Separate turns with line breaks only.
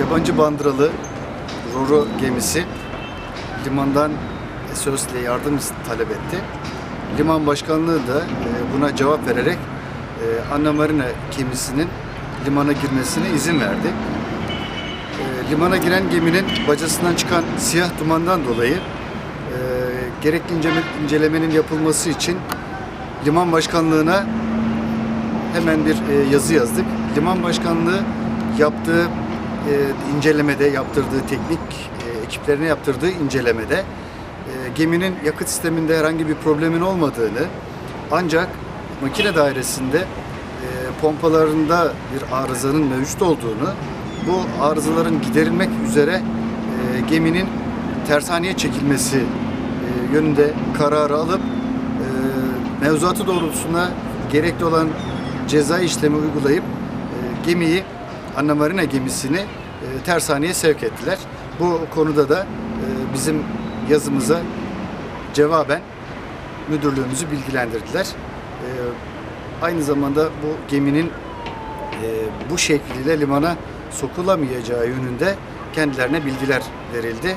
yabancı bandıralı Roro gemisi limandan SOS ile yardım talep etti. Liman başkanlığı da e, buna cevap vererek e, Anna Marina gemisinin limana girmesine izin verdi. E, limana giren geminin bacasından çıkan siyah dumandan dolayı gerekli incele- incelemenin yapılması için liman başkanlığına hemen bir yazı yazdık. Liman başkanlığı yaptığı e, incelemede, yaptırdığı teknik e, ekiplerine yaptırdığı incelemede e, geminin yakıt sisteminde herhangi bir problemin olmadığını ancak makine dairesinde e, pompalarında bir arızanın mevcut olduğunu, bu arızaların giderilmek üzere geminin tersaneye çekilmesi yönünde kararı alıp mevzuatı doğrultusunda gerekli olan ceza işlemi uygulayıp gemiyi Anna Marina gemisini e, tersaneye sevk ettiler. Bu konuda da e, bizim yazımıza cevaben müdürlüğümüzü bilgilendirdiler. E, aynı zamanda bu geminin e, bu şekliyle limana sokulamayacağı yönünde kendilerine bilgiler verildi.